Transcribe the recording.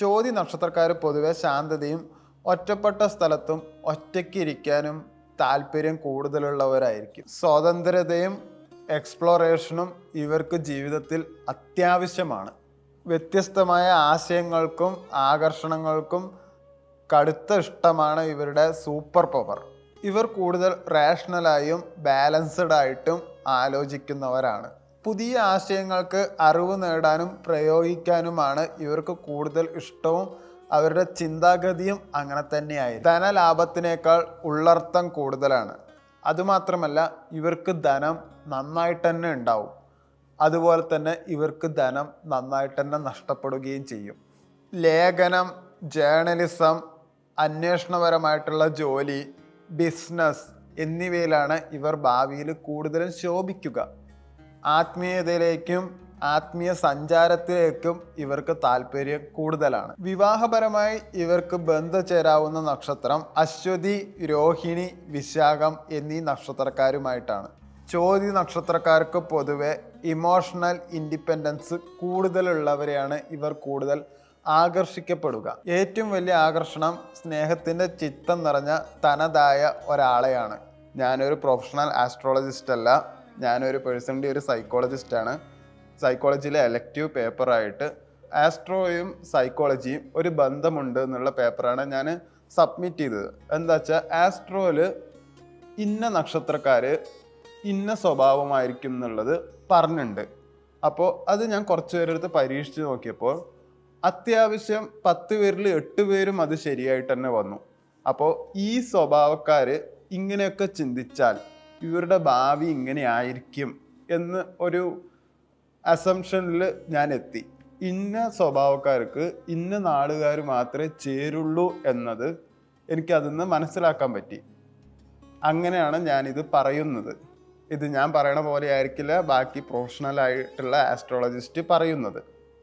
ചോതി നക്ഷത്രക്കാർ പൊതുവെ ശാന്തതയും ഒറ്റപ്പെട്ട സ്ഥലത്തും ഒറ്റയ്ക്കിരിക്കാനും താല്പര്യം കൂടുതലുള്ളവരായിരിക്കും. സ്വാതന്ത്ര്യതയും എക്സ്പ്ലോറേഷനും ഇവർക്ക് ജീവിതത്തിൽ അത്യാവശ്യമാണ്. വ്യത്യസ്തമായ ആശയങ്ങൾക്കും ആകർഷണങ്ങൾക്കും കടുത്ത ഇഷ്ടമാണ് ഇവരുടെ സൂപ്പർ പവർ. ഇവർ കൂടുതൽ റാഷണലായും ബാലൻസ്ഡ് ആയിട്ടും ആലോചിക്കുന്നവരാണ്. പുതിയ ആശയങ്ങൾക്ക് അറിവ് നേടാനും പ്രയോഗിക്കാനുമാണ് ഇവർക്ക് കൂടുതൽ ഇഷ്ടവും അവരുടെ ചിന്താഗതിയും അങ്ങനെ തന്നെയായി ധനലാഭത്തിനേക്കാൾ ഉള്ളർത്ഥം കൂടുതലാണ്. അതുമാത്രമല്ല ഇവർക്ക് ധനം നന്നായിട്ട് തന്നെ ഉണ്ടാവും. അതുപോലെ തന്നെ ഇവർക്ക് ധനം നന്നായിട്ട് തന്നെ നഷ്ടപ്പെടുകയും ചെയ്യും. ലേഖനം ജേർണലിസം അന്വേഷണപരമായിട്ടുള്ള ജോലി ബിസിനസ് എന്നിവയിലാണ് ഇവർ ഭാവിയിൽ കൂടുതലും ശോഭിക്കുക. ആത്മീയതയിലേക്കും ആത്മീയ സഞ്ചാരത്തിലേക്കും ഇവർക്ക് താല്പര്യം കൂടുതലാണ്. വിവാഹപരമായി ഇവർക്ക് ബന്ധചേരാവുന്ന നക്ഷത്രം അശ്വതി രോഹിണി വിശാഖം എന്നീ നക്ഷത്രക്കാരുമായിട്ടാണ്. ചോതി നക്ഷത്രക്കാർക്ക് പൊതുവെ ഇമോഷണൽ ഇൻഡിപെൻഡൻസ് കൂടുതലുള്ളവരെയാണ് ഇവർ കൂടുതൽ ആകർഷിക്കപ്പെടുക. ഏറ്റവും വലിയ ആകർഷണം സ്നേഹത്തിന്റെ ചിത്തം നിറഞ്ഞ തനതായ ഒരാളെയാണ്. ഞാനൊരു പ്രൊഫഷണൽ ആസ്ട്രോളജിസ്റ്റ് അല്ല ഞാനൊരു പേഴ്സണലി ഒരു സൈക്കോളജിസ്റ്റാണ്. സൈക്കോളജിയിലെ എലക്റ്റീവ് പേപ്പറായിട്ട് ആസ്ട്രോയും സൈക്കോളജിയും ഒരു ബന്ധമുണ്ട് എന്നുള്ള പേപ്പറാണ് ഞാൻ സബ്മിറ്റ് ചെയ്തത്. എന്താ വെച്ചാൽ ആസ്ട്രോയിൽ ഇന്ന നക്ഷത്രക്കാർ ഇന്ന സ്വഭാവമായിരിക്കും എന്നുള്ളത് പറഞ്ഞിട്ടുണ്ട് അപ്പോൾ അത് ഞാൻ കുറച്ച് പേരെടുത്ത് പരീക്ഷിച്ച് നോക്കിയപ്പോൾ അത്യാവശ്യം പത്ത് പേരിൽ എട്ട് പേരും അത് ശരിയായിട്ട് തന്നെ വന്നു. അപ്പോൾ ഈ സ്വഭാവക്കാർ ഇങ്ങനെയൊക്കെ ചിന്തിച്ചാൽ ഇവരുടെ ഭാവി ഇങ്ങനെ ആയിരിക്കും എന്ന് ഒരു അസംഷനിൽ ഞാൻ എത്തി. ഇന്ന സ്വഭാവക്കാർക്ക് ഇന്ന നാടുകാർ മാത്രമേ ചേരുള്ളൂ എന്നത് എനിക്ക് അതിന്ന് മനസ്സിലാക്കാൻ പറ്റി. അങ്ങനെയാണ് ഞാനിത് പറയുന്നത്. ഇത് ഞാൻ പറയണ പോലെ ആയിരിക്കില്ല ബാക്കി പ്രൊഫഷണൽ ആയിട്ടുള്ള ആസ്ട്രോളജിസ്റ്റ് പറയുന്നത്.